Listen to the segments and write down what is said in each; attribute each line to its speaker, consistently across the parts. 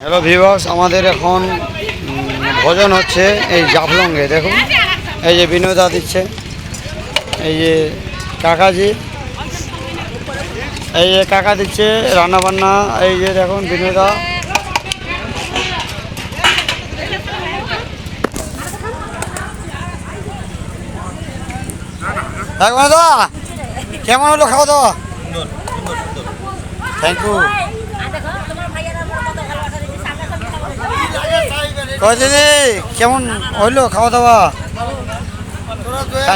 Speaker 1: Hello Vivas আমাদের এখন উম, ভোজন হচ্ছে এই জাফলংয়ে দেখুন। এই যে বিনোদা দিচ্ছে এই যে কাকাজি এই যে কাকা দিচ্ছে রান্নাবান্না এই যে দেখুন বিনোদা। দা কেমন হলো খাওয়া দাওয়া? থ্যাংক ইউ কয় দিদি কেমন হইল খাওয়া দাওয়া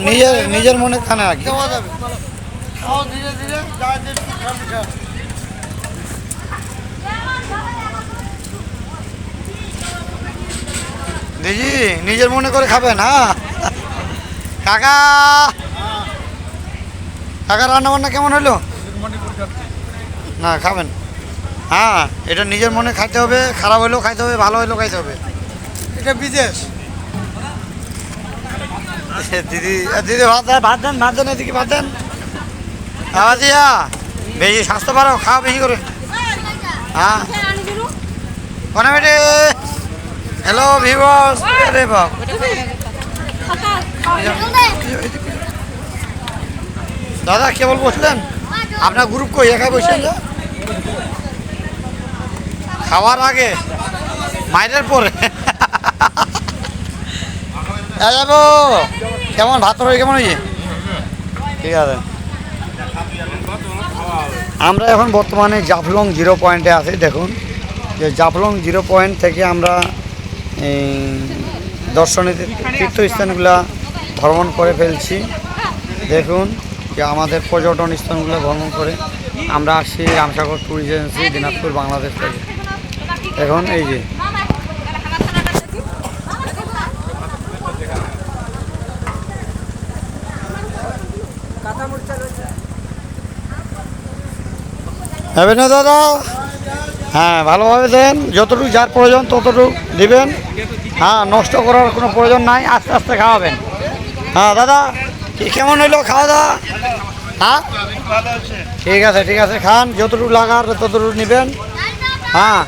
Speaker 1: নিজের নিজের মনে খানা আর কি? দিদি, নিজের মনে করে খাবেন হ্যাঁ কাকা! কাকা রান্না বান্না কেমন হলো না, খাবেন। হ্যাঁ এটা নিজের মনে খাইতে হবে, খারাপ হলেও খাইতে হবে, ভালো হলেও খাইতে হবে। এটা বিদেশ। দিদি দিদি, ভাত ভাত দেন ভাত দেন, এদিকে ভাত দেন। দিয়া। বেশি স্বাস্থ্য পারো খাওয়া বেশি করে। হ্যাঁ। হ্যালো ভিভাস রে দাদা কেবল বসলেন? আপনার গ্রুপ কই? একাই বসছেন যে। খাওয়ার আগে। মাইরের পরে। কেমন? ভাত হয়ে কেমন হয়েছে? ঠিক আছে। আমরা এখন বর্তমানে জাফলং জিরো পয়েন্টে আছি, দেখুন। যে জাফলং জিরো পয়েন্ট থেকে আমরা দর্শনীয় তীর্থস্থানগুলা ভ্রমণ করে ফেলছি। দেখুন, যে আমাদের পর্যটন স্থানগুলো ভ্রমণ করে আমরা আসছি রামসাগর ট্যুরিস্ট এজেন্সি, দিনাজপুর, বাংলাদেশ থেকে। এখন এই যে হবে না দাদা? হ্যাঁ ভালোভাবে দেন। যতটুকু যার প্রয়োজন ততটুকু দিবেন। হ্যাঁ নষ্ট করার কোনো প্রয়োজন নাই। আস্তে আস্তে খাওয়াবেন। হ্যাঁ দাদা কেমন হইল খাওয়া দাওয়া? হ্যাঁ? ঠিক আছে ঠিক আছে, খান। যতটুকু লাগার ততটুকু নেবেন। হ্যাঁ।